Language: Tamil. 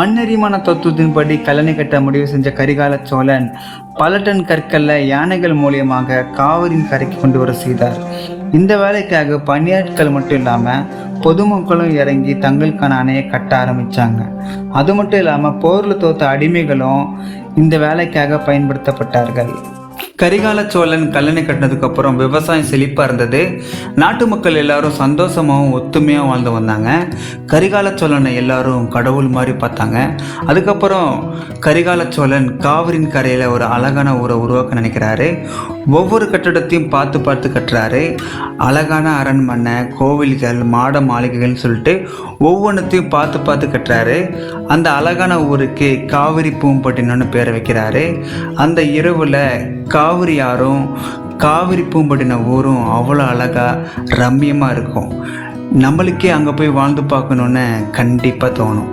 மண்ணெறிமான தத்துவத்தின்படி கல்லணை கட்ட முடிவு செஞ்ச கரிகால சோழன் பல டன் கற்கல்ல யானைகள் மூலியமாக காவிரியின் கரைக்கு கொண்டு வர செய்தார். இந்த வேலைக்காக பணியாட்கள் மட்டும் இல்லாமல் பொதுமக்களும் இறங்கி தங்களுக்கான அணையை கட்ட ஆரம்பிச்சாங்க. அது மட்டும் இல்லாமல் போரில் தோத்த அடிமைகளும் இந்த வேலைக்காக பயன்படுத்தப்பட்டார்கள். கரிகால சோழன் கல்லணை கட்டினதுக்கு அப்புறம் விவசாயம் செழிப்பாக இருந்தது. நாட்டு மக்கள் எல்லாரும் சந்தோஷமாகவும் ஒத்துமையாக வாழ்ந்து வந்தாங்க. கரிகால சோழனை எல்லாரும் கடவுள் மாதிரி பார்த்தாங்க. அதுக்கப்புறம் கரிகால சோழன் காவிரியின் கரையில் ஒரு அழகான ஊரை உருவாக்க நினைக்கிறாரு. ஒவ்வொரு கட்டடத்தையும் பார்த்து பார்த்து கட்டுறாரு. அழகான அரண்மனை கோவில்கள் மாட மாளிகைகள்னு சொல்லிட்டு ஒவ்வொன்றத்தையும் பார்த்து பார்த்து கட்டுறாரு. அந்த அழகான ஊருக்கு காவிரி பூம்பட்டினம்னு பேரை வைக்கிறாரு. அந்த இரவில் கா காவிரி ஆறும் காவிரி பூம்பட்டின ஊரும் அவ்வளோ அழகாக ரம்மியமாக இருக்கும். நம்மளுக்கே அங்கே போய் வாழ்ந்து பார்க்கணுன்னு கண்டிப்பாக தோணும்.